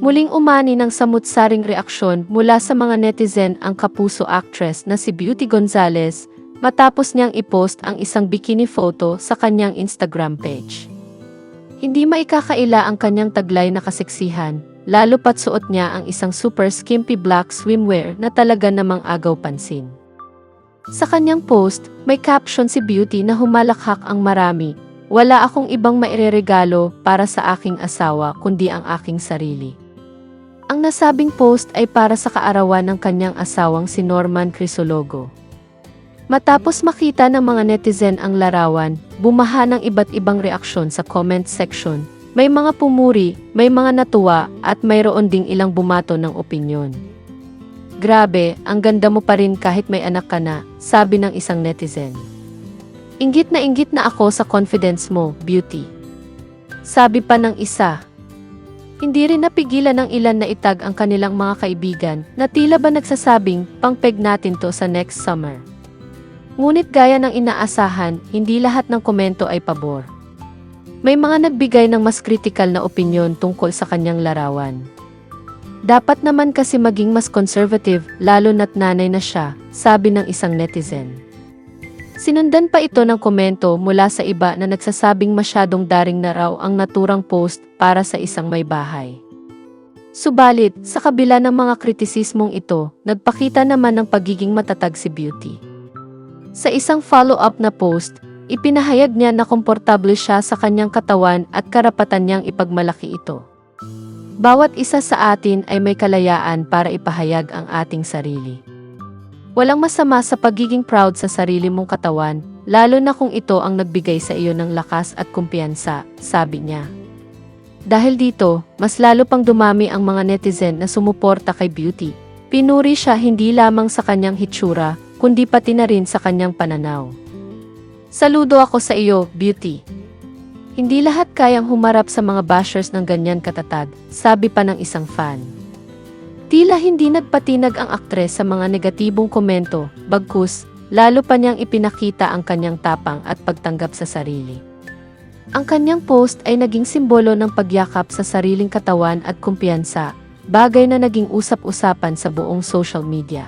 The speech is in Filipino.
Muling umani ng samut-saring reaksyon mula sa mga netizen ang kapuso actress na si Beauty Gonzalez matapos niyang ipost ang isang bikini photo sa kanyang Instagram page. Hindi maikakaila ang kanyang taglay na kaseksihan, lalo pat suot niya ang isang super skimpy black swimwear na talaga namang agaw pansin. Sa kanyang post, may caption si Beauty na humalakhak ang marami, wala akong ibang maireregalo para sa aking asawa kundi ang aking sarili. Ang nasabing post ay para sa kaarawan ng kanyang asawang si Norman Crisologo. Matapos makita ng mga netizen ang larawan, bumaha ng iba't ibang reaksyon sa comment section. May mga pumuri, may mga natuwa, at mayroon ding ilang bumato ng opinyon. Grabe, ang ganda mo pa rin kahit may anak ka na, sabi ng isang netizen. Inggit na inggit na ako sa confidence mo, beauty. Sabi pa ng isa. Hindi rin napigilan ng ilan na itag ang kanilang mga kaibigan na tila ba nagsasabing pangpeg natin to sa next summer. Ngunit gaya ng inaasahan, hindi lahat ng komento ay pabor. May mga nagbigay ng mas kritikal na opinyon tungkol sa kanyang larawan. Dapat naman kasi maging mas conservative lalo na't nanay na siya, sabi ng isang netizen. Sinundan pa ito ng komento mula sa iba na nagsasabing masyadong daring na raw ang naturang post para sa isang may bahay. Subalit, sa kabila ng mga kritisismong ito, nagpakita naman ng pagiging matatag si Beauty. Sa isang follow-up na post, ipinahayag niya na komportable siya sa kanyang katawan at karapatan niyang ipagmalaki ito. Bawat isa sa atin ay may kalayaan para ipahayag ang ating sarili. Walang masama sa pagiging proud sa sarili mong katawan, lalo na kung ito ang nagbigay sa iyo ng lakas at kumpiyansa, sabi niya. Dahil dito, mas lalo pang dumami ang mga netizen na sumuporta kay Beauty. Pinuri siya hindi lamang sa kanyang hitsura, kundi pati na rin sa kanyang pananaw. Saludo ako sa iyo, Beauty. Hindi lahat kayang humarap sa mga bashers ng ganyan katatag, sabi pa ng isang fan. Tila hindi nagpatinag ang aktres sa mga negatibong komento, bagkus, lalo pa niyang ipinakita ang kanyang tapang at pagtanggap sa sarili. Ang kanyang post ay naging simbolo ng pagyakap sa sariling katawan at kumpiyansa, bagay na naging usap-usapan sa buong social media.